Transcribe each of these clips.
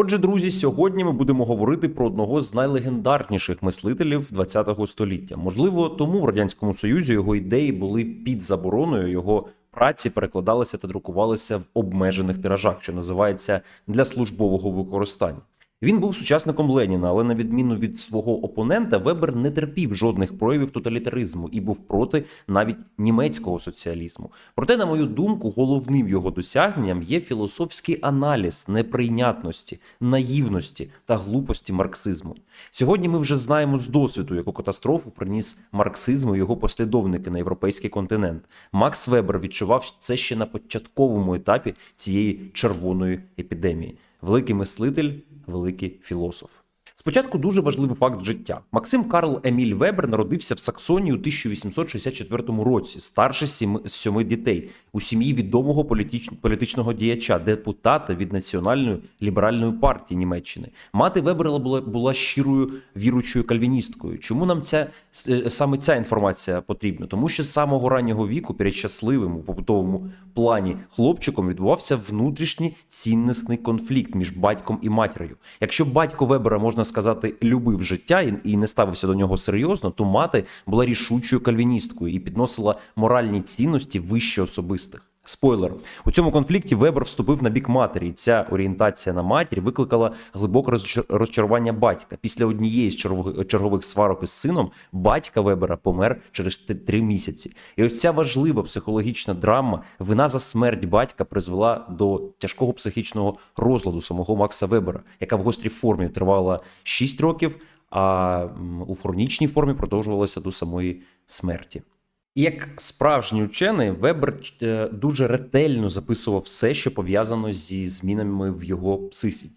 Отже, друзі, сьогодні ми будемо говорити про одного з найлегендарніших мислителів ХХ століття. Можливо, тому в радянському союзі його ідеї були під забороною. Його праці перекладалися та друкувалися в обмежених тиражах, що називається для службового використання. Він був сучасником Леніна, але на відміну від свого опонента, Вебер не терпів жодних проявів тоталітаризму і був проти навіть німецького соціалізму. Проте, на мою думку, головним його досягненням є філософський аналіз неприйнятності, наївності та глупості марксизму. Сьогодні ми вже знаємо з досвіду, яку катастрофу приніс марксизм і його послідовники на європейський континент. Макс Вебер відчував це ще на початковому етапі цієї червоної епідемії. Великий мислитель, великий філософ. Спочатку дуже важливий факт життя. Максим Карл Еміль Вебер народився в Саксонії у 1864 році, старший з сіми- з сьоми дітей, у сім'ї відомого політич... політичного діяча, депутата від національної ліберальної партії Німеччини. Мати Вебера була, була щирою віручою кальвіністкою. Чому нам ця е, саме ця інформація потрібна? Тому що з самого раннього віку перед щасливим у побутовому плані хлопчиком відбувався внутрішній ціннісний конфлікт між батьком і матір'ю. Якщо батько Вебера можна сказати любив життя і, і не ставився до нього серйозно, то мати була рішучою кальвіністкою і підносила моральні цінності вище особистих. Спойлер у цьому конфлікті Вебер вступив на бік матері. і Ця орієнтація на матір викликала глибоке розчар- розчарування батька. Після однієї з чергових сварок із сином батька Вебера помер через три місяці. І ось ця важлива психологічна драма, вина за смерть батька призвела до тяжкого психічного розладу самого Макса Вебера, яка в гострій формі тривала 6 років, а у хронічній формі продовжувалася до самої смерті. Як справжній учений, Вебер е, дуже ретельно записував все, що пов'язано зі змінами в його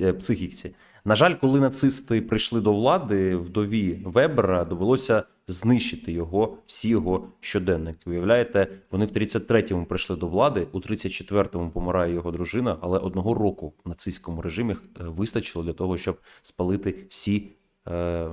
е, психіці. На жаль, коли нацисти прийшли до влади, вдові Вебера довелося знищити його, всі його щоденники. Уявляєте, вони в 33-му прийшли до влади, у 34-му помирає його дружина, але одного року в нацистському режимі е, вистачило для того, щоб спалити всі е,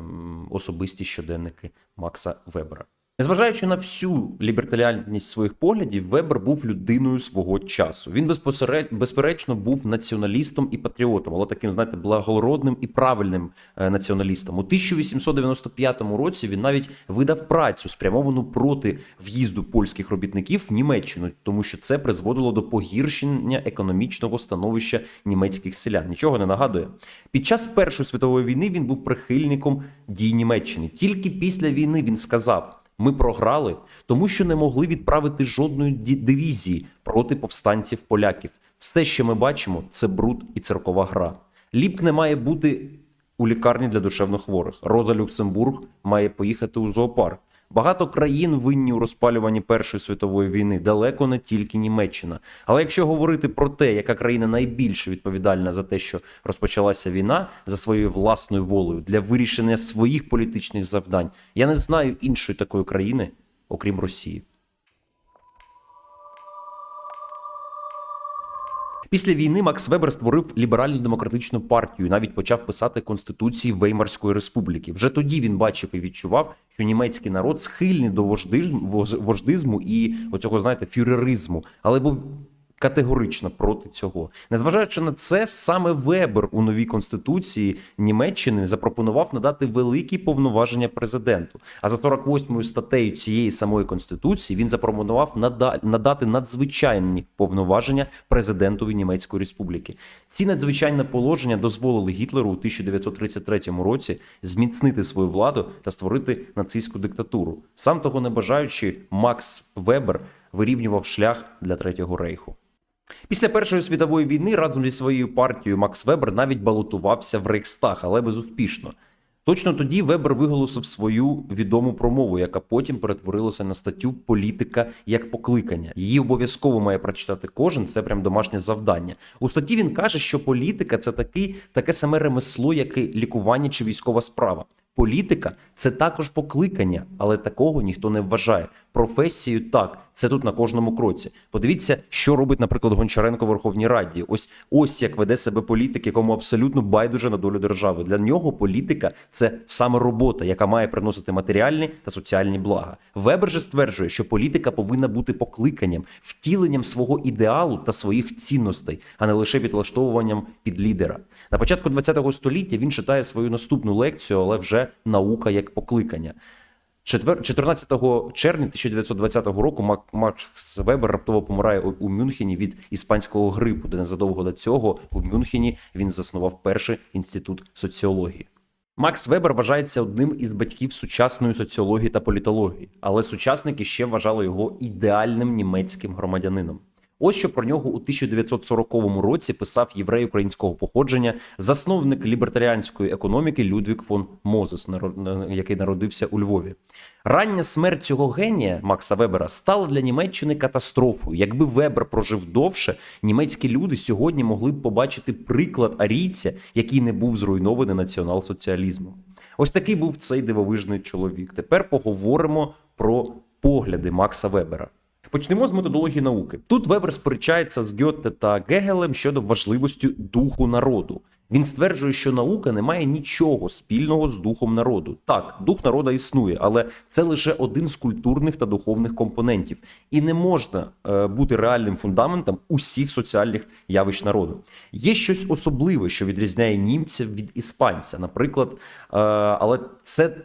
особисті щоденники Макса Вебера. Незважаючи на всю лібертаріальність своїх поглядів, Вебер був людиною свого часу. Він безпосеред... безперечно був націоналістом і патріотом, але таким, знаєте, благородним і правильним е, націоналістом. У 1895 році він навіть видав працю, спрямовану проти в'їзду польських робітників в Німеччину, тому що це призводило до погіршення економічного становища німецьких селян. Нічого не нагадує. Під час Першої світової війни він був прихильником дій Німеччини. Тільки після війни він сказав. Ми програли, тому що не могли відправити жодної дивізії проти повстанців поляків. Все, що ми бачимо, це бруд і церкова гра. Ліпк не має бути у лікарні для душевнохворих. Роза Люксембург має поїхати у зоопарк. Багато країн винні у розпалюванні Першої світової війни, далеко не тільки Німеччина. Але якщо говорити про те, яка країна найбільше відповідальна за те, що розпочалася війна за своєю власною волею для вирішення своїх політичних завдань, я не знаю іншої такої країни, окрім Росії. Після війни Макс Вебер створив ліберальну демократичну партію, і навіть почав писати конституції Веймарської республіки. Вже тоді він бачив і відчував, що німецький народ схильний до вождизму, вож- вождизму і оцього, знаєте, фюреризму, але був категорично проти цього. Незважаючи на це, саме Вебер у новій конституції Німеччини запропонував надати великі повноваження президенту. А за 48 статтею цієї самої конституції він запропонував нада- надати надзвичайні повноваження президентові Німецької республіки. Ці надзвичайні положення дозволили Гітлеру у 1933 році зміцнити свою владу та створити нацистську диктатуру. Сам того не бажаючи, Макс Вебер вирівнював шлях для третього рейху. Після Першої світової війни разом зі своєю партією Макс Вебер навіть балотувався в Рейхстаг, але безуспішно. Точно тоді Вебер виголосив свою відому промову, яка потім перетворилася на статтю Політика як покликання. Її обов'язково має прочитати кожен. Це прям домашнє завдання. У статті він каже, що політика це такий, таке саме ремесло, як і лікування чи військова справа. Політика це також покликання, але такого ніхто не вважає. Професією так, Це тут на кожному кроці. Подивіться, що робить, наприклад, Гончаренко в Верховній Раді. Ось ось як веде себе політик, якому абсолютно байдуже на долю держави. Для нього політика це саме робота, яка має приносити матеріальні та соціальні блага. Вебер же стверджує, що політика повинна бути покликанням, втіленням свого ідеалу та своїх цінностей, а не лише підлаштовуванням під лідера. На початку ХХ століття він читає свою наступну лекцію, але вже наука як покликання. Четвер- 14 червня 1920 року Мак- Макс Вебер раптово помирає у Мюнхені від іспанського грипу, де незадовго до цього у Мюнхені він заснував перший інститут соціології. Макс Вебер вважається одним із батьків сучасної соціології та політології, але сучасники ще вважали його ідеальним німецьким громадянином. Ось що про нього у 1940 році писав єврей українського походження, засновник лібертаріанської економіки Людвік фон Мозес, який народився у Львові. Рання смерть цього генія Макса Вебера стала для Німеччини катастрофою. Якби Вебер прожив довше, німецькі люди сьогодні могли б побачити приклад арійця, який не був зруйнований націонал-соціалізмом. Ось такий був цей дивовижний чоловік. Тепер поговоримо про погляди Макса Вебера. Почнемо з методології науки. Тут Вебер сперечається з Гьоте та Гегелем щодо важливості духу народу. Він стверджує, що наука не має нічого спільного з духом народу. Так, дух народа існує, але це лише один з культурних та духовних компонентів, і не можна е, бути реальним фундаментом усіх соціальних явищ народу. Є щось особливе, що відрізняє німця від іспанця, наприклад, е, але це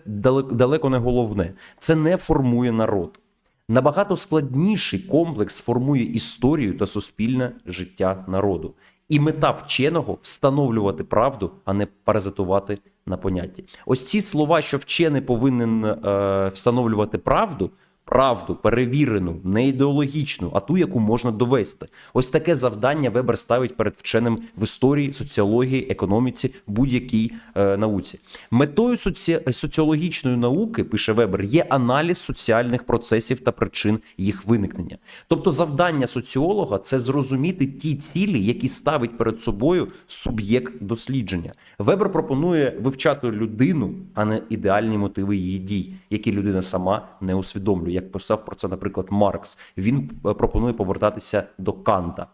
далеко не головне. Це не формує народ. Набагато складніший комплекс формує історію та суспільне життя народу. І мета вченого встановлювати правду, а не паразитувати на понятті. Ось ці слова, що вчений повинен е, встановлювати правду, правду перевірену, не ідеологічну, а ту, яку можна довести. Ось таке завдання Вебер ставить перед вченим в історії, соціології, економіці, будь-якій е, науці. Метою соці... соціологічної науки, пише Вебер, є аналіз соціальних процесів та причин їх виникнення. Тобто, завдання соціолога це зрозуміти ті цілі, які ставить перед собою суб'єкт дослідження. Вебер пропонує вивчати людину, а не ідеальні мотиви її дій, які людина сама не усвідомлює. Як писав про це, наприклад, Маркс. Він е, пропонує повертатися до Канта.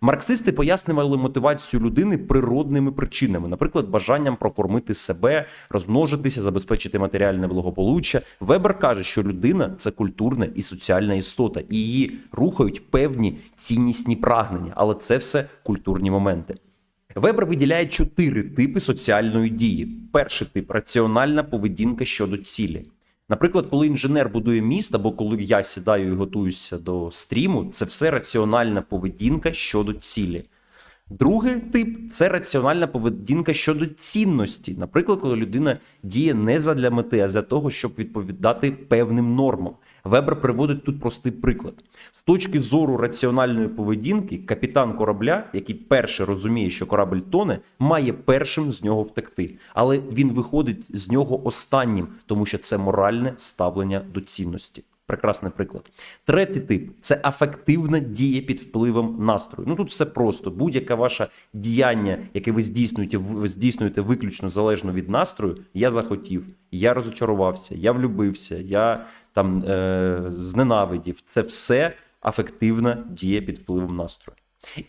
Марксисти пояснювали мотивацію людини природними причинами, наприклад, бажанням прокормити себе, розмножитися, забезпечити матеріальне благополуччя. Вебер каже, що людина це культурна і соціальна істота, і її рухають певні ціннісні прагнення, але це все культурні моменти. Вебер виділяє чотири типи соціальної дії. Перший тип раціональна поведінка щодо цілі. Наприклад, коли інженер будує міст, або коли я сідаю і готуюся до стріму, це все раціональна поведінка щодо цілі. Другий тип це раціональна поведінка щодо цінності. Наприклад, коли людина діє не задля мети, а для того, щоб відповідати певним нормам. Вебер приводить тут простий приклад. З точки зору раціональної поведінки, капітан корабля, який перше розуміє, що корабль тоне, має першим з нього втекти. Але він виходить з нього останнім, тому що це моральне ставлення до цінності. Прекрасний приклад. Третій тип це афективна дія під впливом настрою. Ну тут все просто. Будь-яке ваше діяння, яке ви здійснюєте, ви здійснюєте виключно залежно від настрою. Я захотів, я розочарувався, я влюбився, я там е, зненавидів. Це все афективна дія під впливом настрою.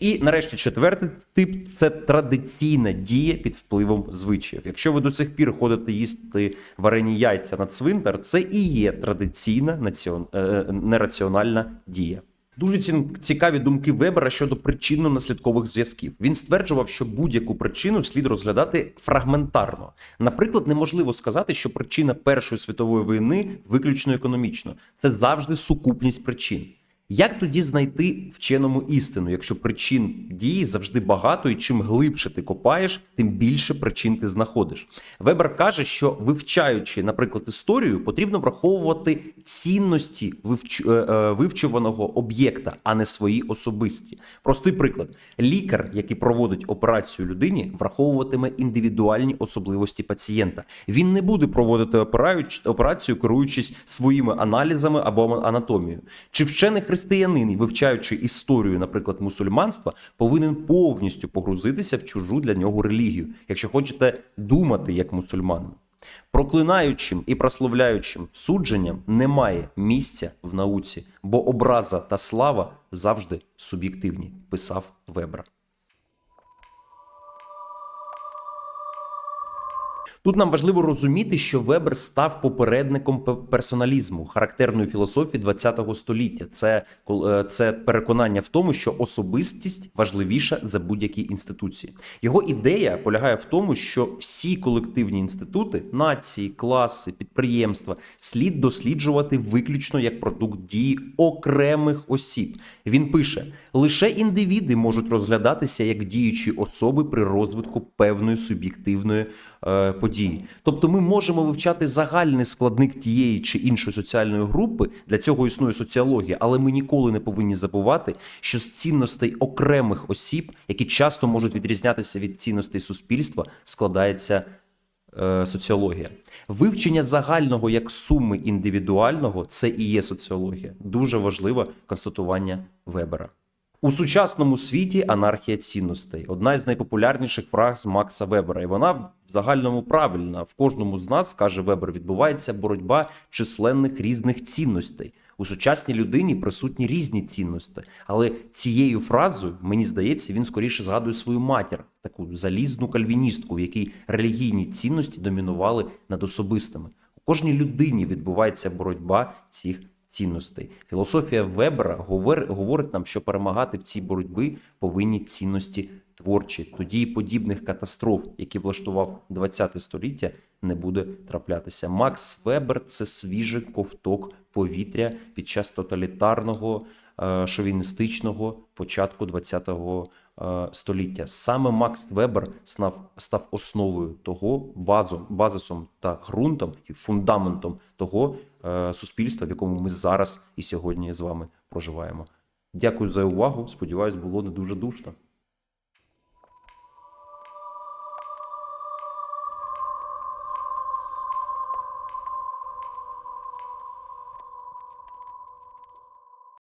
І нарешті четвертий тип це традиційна дія під впливом звичаїв. Якщо ви до цих пір ходите їсти варені яйця на цвинтар, це і є традиційна націон... е, нераціональна дія. Дуже цікаві думки Вебера щодо причинно-наслідкових зв'язків. Він стверджував, що будь-яку причину слід розглядати фрагментарно. Наприклад, неможливо сказати, що причина Першої світової війни виключно економічна. Це завжди сукупність причин. Як тоді знайти вченому істину, якщо причин дії завжди багато, і чим глибше ти копаєш, тим більше причин ти знаходиш? Вебер каже, що вивчаючи, наприклад, історію, потрібно враховувати цінності вивч... е, е, вивчуваного об'єкта, а не свої особисті. Простий приклад: лікар, який проводить операцію людині, враховуватиме індивідуальні особливості пацієнта. Він не буде проводити операцію, керуючись своїми аналізами або анатомією. Чи вчений християнин, вивчаючи історію, наприклад, мусульманства, повинен повністю погрузитися в чужу для нього релігію, якщо хочете думати як мусульманин. Проклинаючим і прославляючим судженням немає місця в науці, бо образа та слава завжди суб'єктивні, писав Вебер. Тут нам важливо розуміти, що Вебер став попередником персоналізму, характерної філософії ХХ століття. Це, е, це переконання в тому, що особистість важливіша за будь-які інституції. Його ідея полягає в тому, що всі колективні інститути, нації, класи, підприємства слід досліджувати виключно як продукт дії окремих осіб. Він пише: лише індивіди можуть розглядатися як діючі особи при розвитку певної суб'єктивної е, події. Тобто, ми можемо вивчати загальний складник тієї чи іншої соціальної групи. Для цього існує соціологія, але ми ніколи не повинні забувати, що з цінностей окремих осіб, які часто можуть відрізнятися від цінностей суспільства, складається е, соціологія. Вивчення загального як суми індивідуального це і є соціологія. Дуже важливе констатування Вебера. У сучасному світі анархія цінностей одна із найпопулярніших фраз Макса Вебера, і вона в загальному правильна. В кожному з нас каже Вебер, відбувається боротьба численних різних цінностей. У сучасній людині присутні різні цінності, але цією фразою мені здається, він скоріше згадує свою матір, таку залізну кальвіністку, в якій релігійні цінності домінували над особистими. У кожній людині відбувається боротьба цих цінностей. Філософія Вебера говор- говорить нам, що перемагати в цій боротьбі повинні цінності творчі. Тоді і подібних катастроф, які влаштував ХХ століття, не буде траплятися. Макс Вебер це свіжий ковток повітря під час тоталітарного шовіністичного початку ХХ е, століття. Саме Макс Вебер став, став основою того базом, базисом та ґрунтом і фундаментом того е, суспільства, в якому ми зараз і сьогодні з вами проживаємо. Дякую за увагу. Сподіваюсь, було не дуже душно.